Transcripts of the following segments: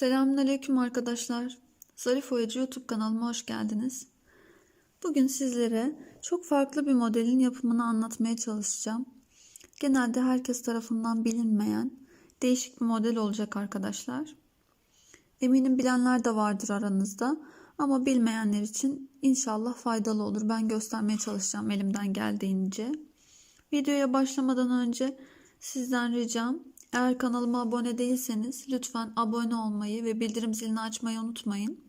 Selamünaleyküm arkadaşlar. Zarif Oyacı YouTube kanalıma hoş geldiniz. Bugün sizlere çok farklı bir modelin yapımını anlatmaya çalışacağım. Genelde herkes tarafından bilinmeyen değişik bir model olacak arkadaşlar. Eminim bilenler de vardır aranızda ama bilmeyenler için inşallah faydalı olur. Ben göstermeye çalışacağım elimden geldiğince. Videoya başlamadan önce sizden ricam eğer kanalıma abone değilseniz lütfen abone olmayı ve bildirim zilini açmayı unutmayın.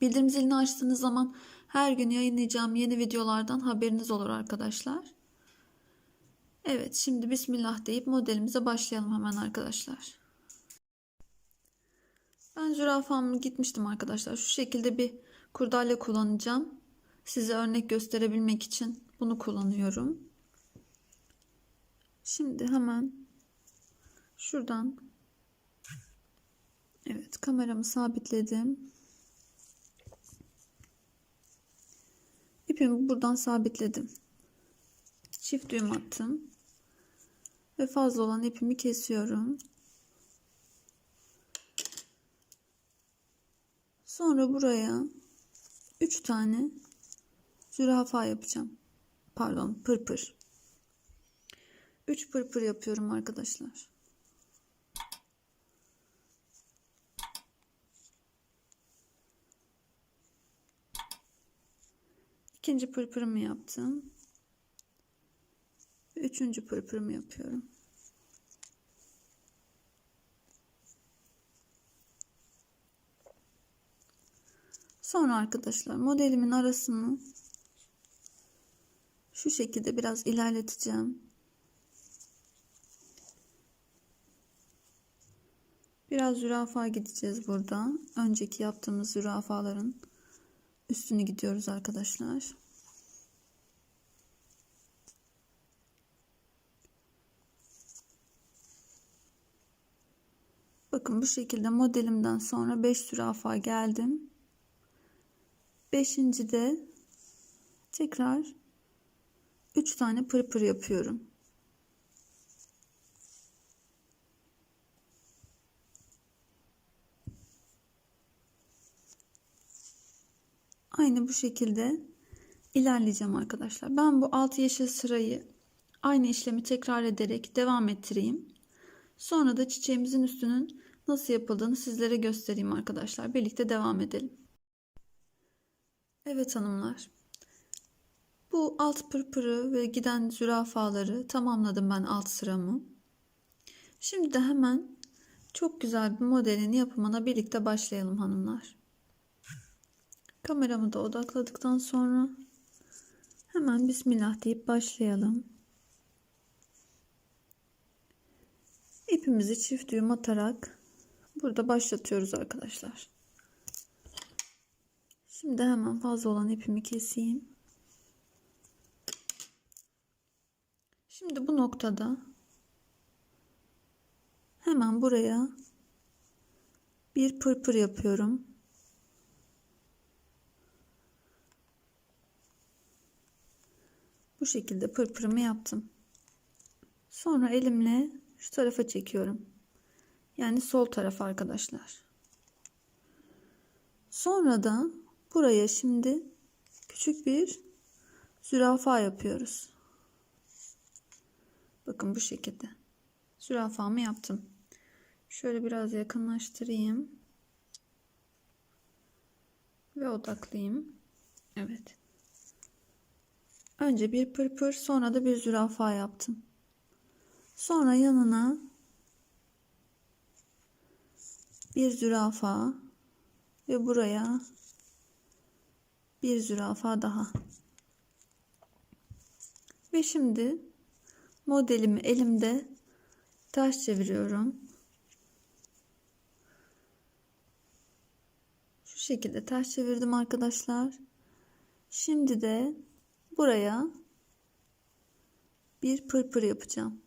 Bildirim zilini açtığınız zaman her gün yayınlayacağım yeni videolardan haberiniz olur arkadaşlar. Evet şimdi Bismillah deyip modelimize başlayalım hemen arkadaşlar. Ben zürafamı gitmiştim arkadaşlar. Şu şekilde bir kurdale kullanacağım. Size örnek gösterebilmek için bunu kullanıyorum. Şimdi hemen şuradan evet kameramı sabitledim. İpimi buradan sabitledim. Çift düğüm attım. Ve fazla olan ipimi kesiyorum. Sonra buraya 3 tane zürafa yapacağım. Pardon, pırpır. 3 pırpır yapıyorum arkadaşlar. İkinci pırpırımı yaptım. Üçüncü pırpırımı yapıyorum. Sonra arkadaşlar modelimin arasını şu şekilde biraz ilerleteceğim. Biraz zürafa gideceğiz burada. Önceki yaptığımız zürafaların üstünü gidiyoruz arkadaşlar. Bakın bu şekilde modelimden sonra 5 zürafa geldim. 5. de tekrar 3 tane pırpır yapıyorum. Aynı bu şekilde ilerleyeceğim arkadaşlar. Ben bu alt yeşil sırayı aynı işlemi tekrar ederek devam ettireyim. Sonra da çiçeğimizin üstünün nasıl yapıldığını sizlere göstereyim arkadaşlar. Birlikte devam edelim. Evet hanımlar. Bu alt pırpırı ve giden zürafaları tamamladım ben alt sıramı. Şimdi de hemen çok güzel bir modelin yapımına birlikte başlayalım hanımlar. Kameramı da odakladıktan sonra hemen Bismillah deyip başlayalım. İpimizi çift düğüm atarak burada başlatıyoruz arkadaşlar. Şimdi hemen fazla olan ipimi keseyim. Şimdi bu noktada hemen buraya bir pırpır yapıyorum. Bu şekilde pırpırımı yaptım. Sonra elimle şu tarafa çekiyorum. Yani sol taraf arkadaşlar. Sonra da buraya şimdi küçük bir zürafa yapıyoruz. Bakın bu şekilde. Zürafamı yaptım. Şöyle biraz yakınlaştırayım. Ve odaklayayım. Evet. Önce bir pırpır sonra da bir zürafa yaptım. Sonra yanına bir zürafa ve buraya bir zürafa daha. Ve şimdi modelimi elimde ters çeviriyorum. Şu şekilde ters çevirdim arkadaşlar. Şimdi de buraya bir pırpır yapacağım.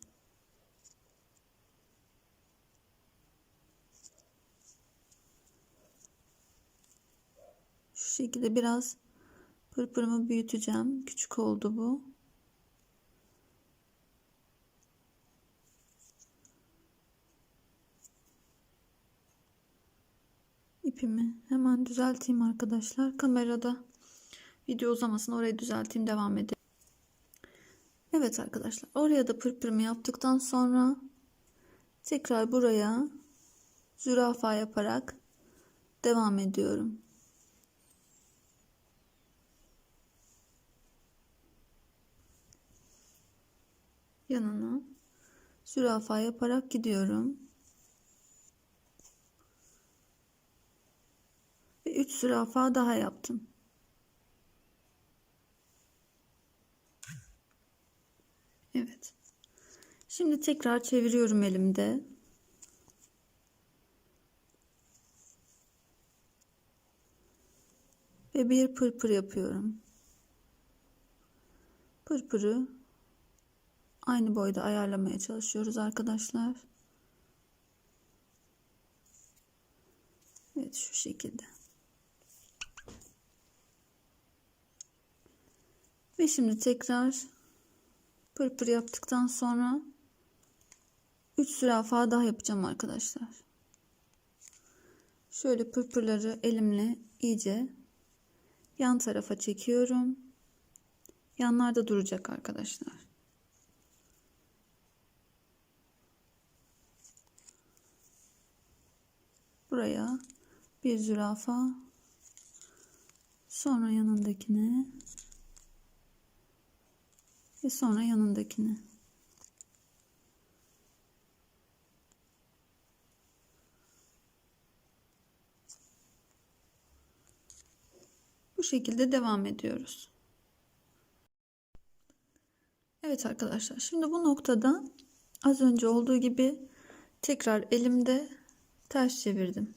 Şu şekilde biraz pırpırımı büyüteceğim. Küçük oldu bu. ipimi hemen düzelteyim arkadaşlar. Kamerada video uzamasın orayı düzelteyim devam edelim. Evet arkadaşlar oraya da pırpırımı yaptıktan sonra tekrar buraya zürafa yaparak devam ediyorum. Yanına zürafa yaparak gidiyorum. Ve 3 zürafa daha yaptım. Evet. Şimdi tekrar çeviriyorum elimde. Ve bir pırpır yapıyorum. Pırpırı aynı boyda ayarlamaya çalışıyoruz arkadaşlar. Evet şu şekilde. Ve şimdi tekrar pırpır yaptıktan sonra 3 zürafa daha yapacağım arkadaşlar. Şöyle pırpırları elimle iyice yan tarafa çekiyorum. Yanlarda duracak arkadaşlar. Buraya bir zürafa sonra yanındakine ve sonra yanındakine. Bu şekilde devam ediyoruz. Evet arkadaşlar şimdi bu noktada az önce olduğu gibi tekrar elimde ters çevirdim.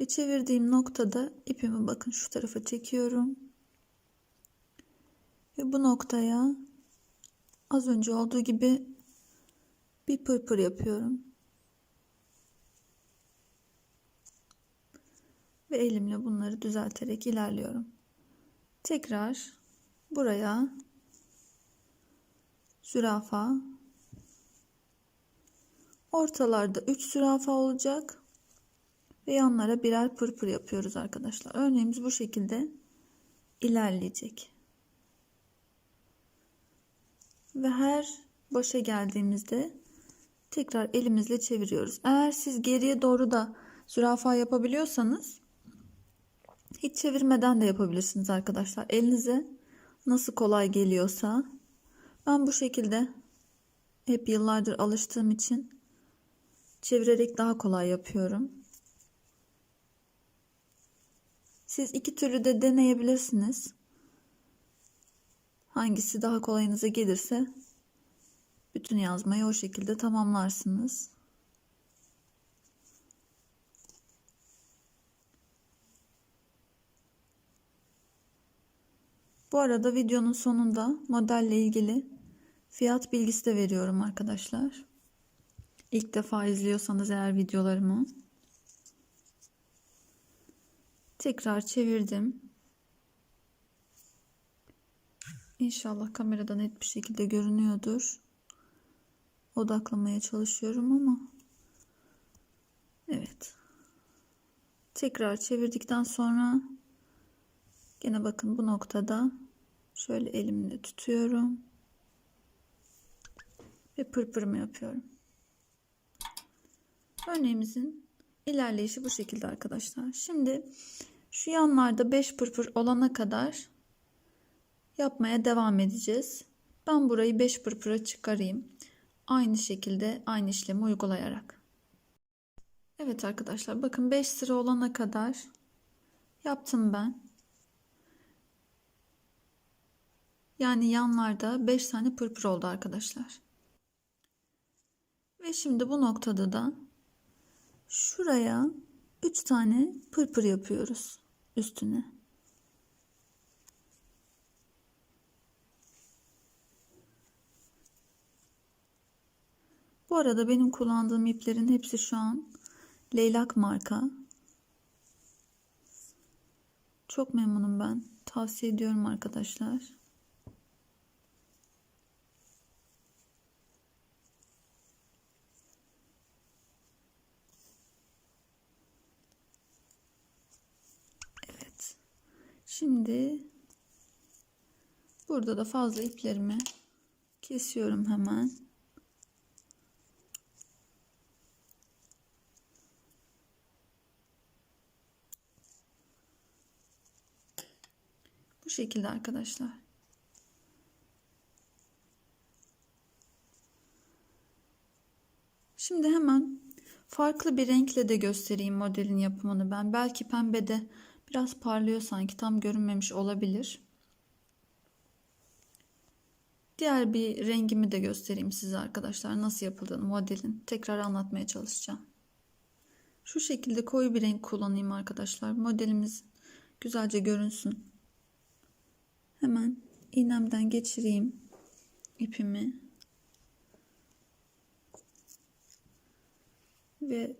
Ve çevirdiğim noktada ipimi bakın şu tarafa çekiyorum. Ve bu noktaya az önce olduğu gibi bir pırpır yapıyorum. Ve elimle bunları düzelterek ilerliyorum. Tekrar buraya zürafa ortalarda 3 zürafa olacak ve yanlara birer pırpır yapıyoruz arkadaşlar. Örneğimiz bu şekilde ilerleyecek. Ve her başa geldiğimizde tekrar elimizle çeviriyoruz. Eğer siz geriye doğru da zürafa yapabiliyorsanız hiç çevirmeden de yapabilirsiniz arkadaşlar. Elinize nasıl kolay geliyorsa. Ben bu şekilde hep yıllardır alıştığım için çevirerek daha kolay yapıyorum. Siz iki türlü de deneyebilirsiniz. Hangisi daha kolayınıza gelirse bütün yazmayı o şekilde tamamlarsınız. Bu arada videonun sonunda modelle ilgili fiyat bilgisi de veriyorum arkadaşlar. İlk defa izliyorsanız eğer videolarımı. Tekrar çevirdim. İnşallah kamerada net bir şekilde görünüyordur. Odaklamaya çalışıyorum ama. Evet. Tekrar çevirdikten sonra Gene bakın bu noktada şöyle elimle tutuyorum. Ve pırpırımı yapıyorum. Örneğimizin ilerleyişi bu şekilde arkadaşlar. Şimdi şu yanlarda 5 pırpır olana kadar yapmaya devam edeceğiz. Ben burayı 5 pırpıra çıkarayım. Aynı şekilde aynı işlemi uygulayarak. Evet arkadaşlar bakın 5 sıra olana kadar yaptım ben. Yani yanlarda 5 tane pırpır oldu arkadaşlar. Ve şimdi bu noktada da şuraya 3 tane pırpır yapıyoruz üstüne. arada benim kullandığım iplerin hepsi şu an leylak marka. Çok memnunum ben. Tavsiye ediyorum arkadaşlar. Evet. Şimdi burada da fazla iplerimi kesiyorum hemen. Şekilde arkadaşlar. Şimdi hemen farklı bir renkle de göstereyim modelin yapımını ben. Belki pembede biraz parlıyor sanki tam görünmemiş olabilir. Diğer bir rengimi de göstereyim size arkadaşlar nasıl yapıldığını modelin tekrar anlatmaya çalışacağım. Şu şekilde koyu bir renk kullanayım arkadaşlar. Modelimiz güzelce görünsün. Hemen iğnemden geçireyim ipimi. Ve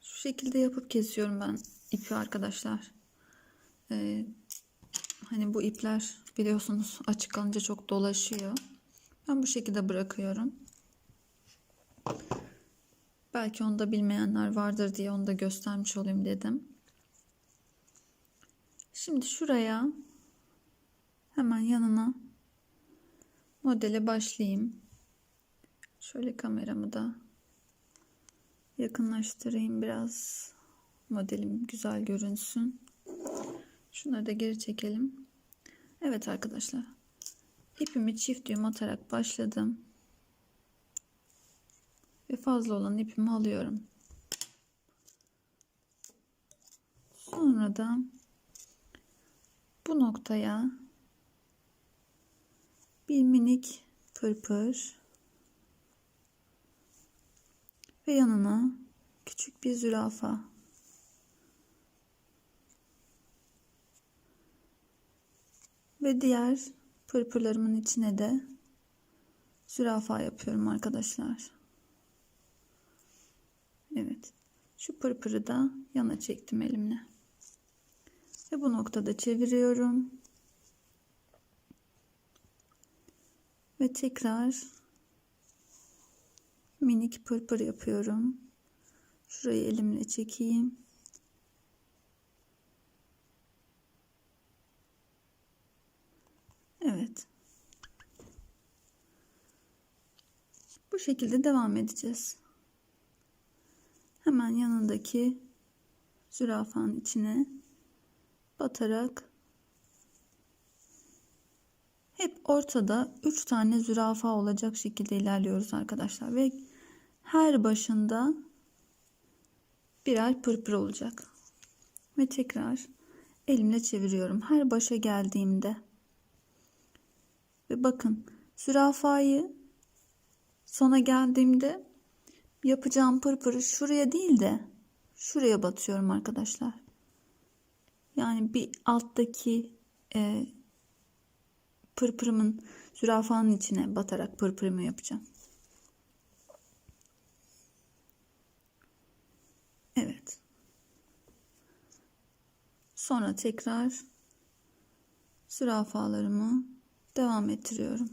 şu şekilde yapıp kesiyorum ben ipi arkadaşlar. Ee, hani bu ipler biliyorsunuz açık kalınca çok dolaşıyor. Ben bu şekilde bırakıyorum. Belki onu da bilmeyenler vardır diye onu da göstermiş olayım dedim. Şimdi şuraya hemen yanına modele başlayayım. Şöyle kameramı da yakınlaştırayım biraz. Modelim güzel görünsün. Şunları da geri çekelim. Evet arkadaşlar. İpimi çift düğüm atarak başladım. Ve fazla olan ipimi alıyorum. Sonra da bu noktaya bir minik pırpır ve yanına küçük bir zürafa. Ve diğer pırpırlarımın içine de zürafa yapıyorum arkadaşlar. Evet. Şu pırpırı da yana çektim elimle. Ve bu noktada çeviriyorum. Ve tekrar minik pırpır yapıyorum. Şurayı elimle çekeyim. Evet. Bu şekilde devam edeceğiz. Hemen yanındaki zürafanın içine batarak hep ortada 3 tane zürafa olacak şekilde ilerliyoruz arkadaşlar ve her başında birer pırpır olacak. Ve tekrar elimle çeviriyorum. Her başa geldiğimde ve bakın zürafayı sona geldiğimde yapacağım pırpırı şuraya değil de şuraya batıyorum arkadaşlar. Yani bir alttaki e, pırpırımın zürafanın içine batarak pırpırımı yapacağım. Evet. Sonra tekrar zürafalarımı devam ettiriyorum.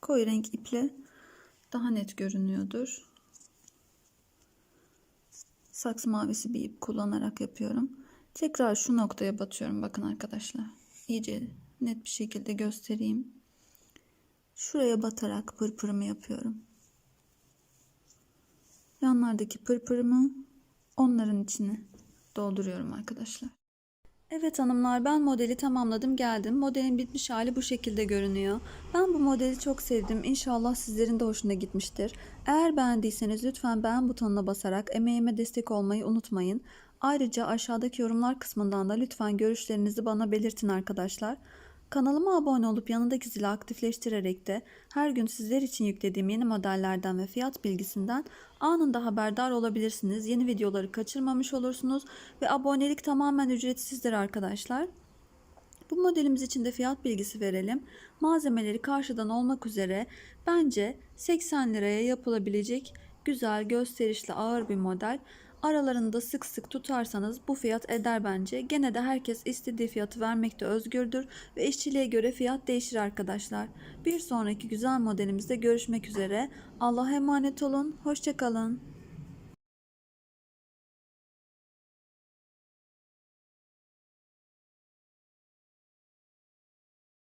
Koyu renk iple daha net görünüyordur. Saks mavisi bir ip kullanarak yapıyorum. Tekrar şu noktaya batıyorum bakın arkadaşlar. İyice net bir şekilde göstereyim. Şuraya batarak pırpırımı yapıyorum. Yanlardaki pırpırımı onların içine dolduruyorum arkadaşlar. Evet hanımlar ben modeli tamamladım geldim. Modelin bitmiş hali bu şekilde görünüyor. Ben bu modeli çok sevdim. İnşallah sizlerin de hoşuna gitmiştir. Eğer beğendiyseniz lütfen beğen butonuna basarak emeğime destek olmayı unutmayın. Ayrıca aşağıdaki yorumlar kısmından da lütfen görüşlerinizi bana belirtin arkadaşlar. Kanalıma abone olup yanındaki zili aktifleştirerek de her gün sizler için yüklediğim yeni modellerden ve fiyat bilgisinden anında haberdar olabilirsiniz. Yeni videoları kaçırmamış olursunuz ve abonelik tamamen ücretsizdir arkadaşlar. Bu modelimiz için de fiyat bilgisi verelim. Malzemeleri karşıdan olmak üzere bence 80 liraya yapılabilecek güzel gösterişli ağır bir model. Aralarında sık sık tutarsanız bu fiyat eder bence. Gene de herkes istediği fiyatı vermekte özgürdür ve işçiliğe göre fiyat değişir arkadaşlar. Bir sonraki güzel modelimizde görüşmek üzere. Allah'a emanet olun. Hoşçakalın.